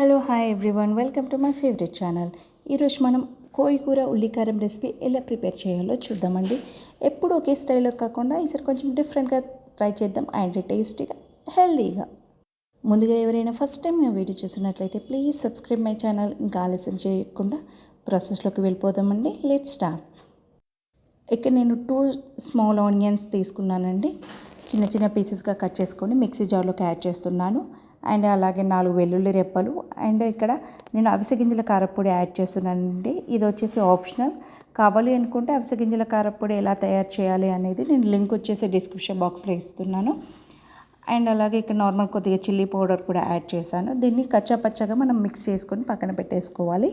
Hello hi everyone welcome to my favourite channel ఈరోజు మనం కోయికూర ఉల్లికారం recipe ఎలా ప్రిపేర్ చేయాలో చూద్దామండి. ఎప్పుడు ఒకే స్టైల్లో కాకుండా ఈసారి కొంచెం డిఫరెంట్గా ట్రై చేద్దాం. అండ్ టేస్టీగా హెల్తీగా ముందుగా ఎవరైనా ఫస్ట్ టైం నా వీడియో చూసినట్లయితే ప్లీజ్ సబ్స్క్రైబ్ మై ఛానల్ ఇంకా ఆలస్యం చేయకుండా ప్రాసెస్లోకి వెళ్ళిపోదామండి. లెట్ స్టార్ట్ ఇక్కడ నేను టూ స్మాల్ ఆనియన్స్ తీసుకున్నానండి. చిన్న చిన్న పీసెస్గా కట్ చేసుకొని మిక్సీ జార్లోకి యాడ్ చేస్తున్నాను. అండ్ అలాగే నాలుగు వెల్లుల్లి రెప్పలు. అండ్ ఇక్కడ నేను అవిసె గింజల కారపొడి యాడ్ చేస్తున్నానండి. ఇది వచ్చేసి ఆప్షనల్. కావాలి అనుకుంటే అవిసె గింజల కారపొడి ఎలా తయారు చేయాలి అనేది నేను లింక్ వచ్చేసి డిస్క్రిప్షన్ బాక్స్లో ఇస్తున్నాను. అండ్ అలాగే ఇక్కడ నార్మల్ కొద్దిగా చిల్లీ పౌడర్ కూడా యాడ్ చేశాను. దీన్ని కచ్చా పచ్చగా మనం మిక్స్ చేసుకొని పక్కన పెట్టేసుకోవాలి.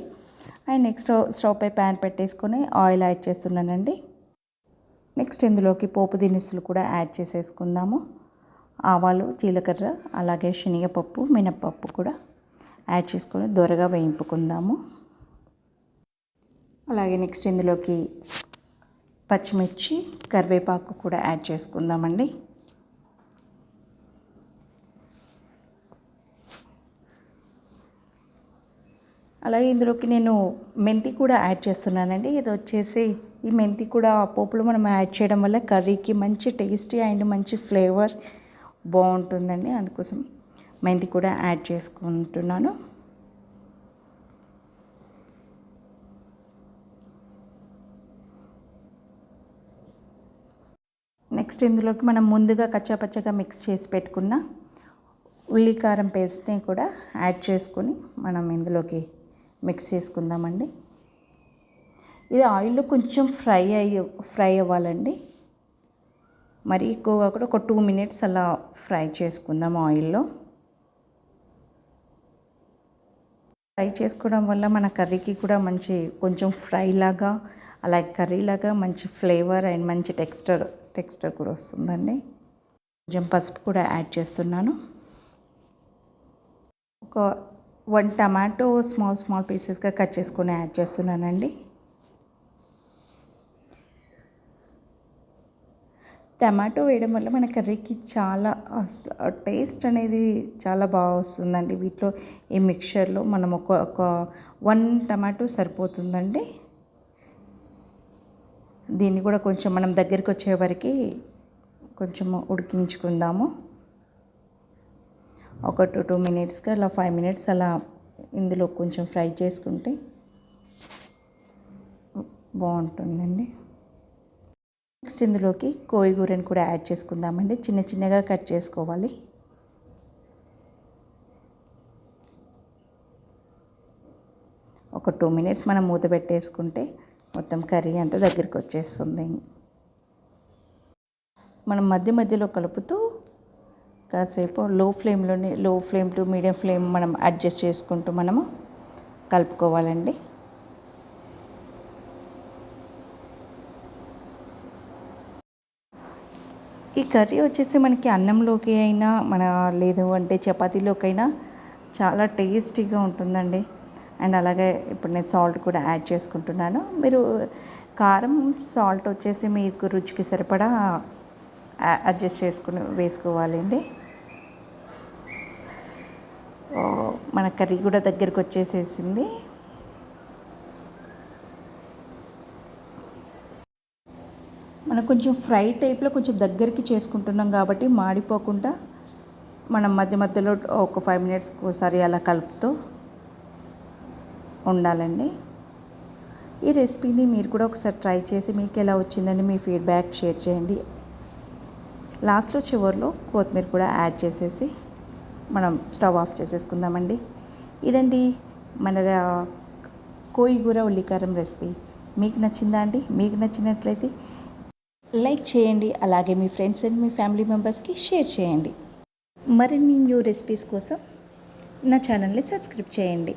అండ్ నెక్స్ట్ స్టవ్ పై ప్యాన్ పెట్టేసుకొని ఆయిల్ యాడ్ చేస్తున్నానండి. నెక్స్ట్ ఇందులోకి పోపు దినుసులు కూడా యాడ్ చేసేసుకుందాము. ఆవాలు జీలకర్ర అలాగే శనగపప్పు మినప్పప్పు కూడా యాడ్ చేసుకొని దొరగా వేయింపుకుందాము. అలాగే నెక్స్ట్ ఇందులోకి పచ్చిమిర్చి కరివేపాకు కూడా యాడ్ చేసుకుందామండి. అలాగే ఇందులోకి నేను మెంతి కూడా యాడ్ చేస్తున్నానండి. ఇది వచ్చేసి ఈ మెంతి కూడా పోపులు మనం యాడ్ చేయడం వల్ల కర్రీకి మంచి టేస్టీ అండ్ మంచి ఫ్లేవర్ బాగుంటుందండి. అందుకోసం మెంతి కూడా యాడ్ చేసుకుంటున్నాను. నెక్స్ట్ ఇందులోకి మనం ముందుగా కచ్చాపచ్చగా మిక్స్ చేసి పెట్టుకున్న ఉల్లికారం పేస్ట్ని కూడా యాడ్ చేసుకొని మనం ఇందులోకి మిక్స్ చేసుకుందామండి. ఇది ఆయిల్లో కొంచెం ఫ్రై అయ్యి ఫ్రై అవ్వాలండి. మరి ఎక్కువగా కూడా ఒక టూ మినిట్స్ అలా ఫ్రై చేసుకుందాం ఆయిల్లో. ఫ్రై చేసుకోవడం వల్ల మన కర్రీకి కూడా మంచి కొంచెం ఫ్రై లాగా అలాగే కర్రీలాగా మంచి ఫ్లేవర్ అండ్ మంచి టెక్స్చర్ టెక్స్చర్ కూడా వస్తుందండి. కొంచెం పసుపు కూడా యాడ్ చేస్తున్నాను. ఒక వన్ టమాటో స్మాల్ స్మాల్ పీసెస్గా కట్ చేసుకొని యాడ్ చేస్తున్నానండి. టమాటో వేయడం వల్ల మన కర్రీకి చాలా టేస్ట్ అనేది చాలా బాగా వస్తుందండి. వీటిలో ఈ మిక్చర్లో మనం ఒక ఒక వన్ టమాటో సరిపోతుందండి. దీన్ని కూడా కొంచెం మనం దగ్గరికి వచ్చే కొంచెం ఉడికించుకుందాము. ఒక టూ టూ మినిట్స్గా అలా ఫైవ్ మినిట్స్ అలా ఇందులో కొంచెం ఫ్రై చేసుకుంటే బాగుంటుందండి. నెక్స్ట్ ఇందులోకి కోయిగూరని కూడా యాడ్ చేసుకుందామండి. చిన్న చిన్నగా కట్ చేసుకోవాలి. ఒక టూ మినిట్స్ మనం మూత పెట్టేసుకుంటే మొత్తం కర్రీ అంతా దగ్గరికి వచ్చేస్తుంది. మనం మధ్య మధ్యలో కలుపుతూ కాసేపు లో ఫ్లేమ్లోనే low flame to medium flame మనం అడ్జస్ట్ చేసుకుంటూ మనము కలుపుకోవాలండి. ఈ కర్రీ వచ్చేసి మనకి అన్నంలోకి అయినా మన లేదు అంటే చపాతీలోకైనా చాలా టేస్టీగా ఉంటుందండి. అండ్ అలాగే ఇప్పుడు నేను సాల్ట్ కూడా యాడ్ చేసుకుంటున్నాను. మీరు కారం సాల్ట్ వచ్చేసి మీకు రుచికి సరిపడా అడ్జస్ట్ చేసుకుని వేసుకోవాలండి మన కర్రీ కూడా దగ్గరికి వచ్చేసేసింది. మనం కొంచెం ఫ్రై టైప్లో కొంచెం దగ్గరికి చేసుకుంటున్నాం కాబట్టి మాడిపోకుండా మనం మధ్య మధ్యలో ఒక ఫైవ్ మినిట్స్ ఒకసారి అలా కలుపుతూ ఉండాలండి. ఈ రెసిపీని మీరు కూడా ఒకసారి ట్రై చేసి మీకు ఎలా వచ్చిందని మీ ఫీడ్బ్యాక్ షేర్ చేయండి. లాస్ట్లో చివరిలో కొత్తిమీర కూడా యాడ్ చేసేసి మనం స్టవ్ ఆఫ్ చేసేసుకుందామండి. ఇదండి మన కోయిగూర ఉల్లికారం రెసిపీ. మీకు నచ్చిందా అండి? మీకు నచ్చినట్లయితే లైక్ చేయండి అలాగే మీ ఫ్రెండ్స్ అండ్ మీ ఫ్యామిలీ మెంబర్స్కి షేర్ చేయండి. మరిన్ని న్యూ రెసిపీస్ కోసం నా ఛానల్ని సబ్స్క్రైబ్ చేయండి.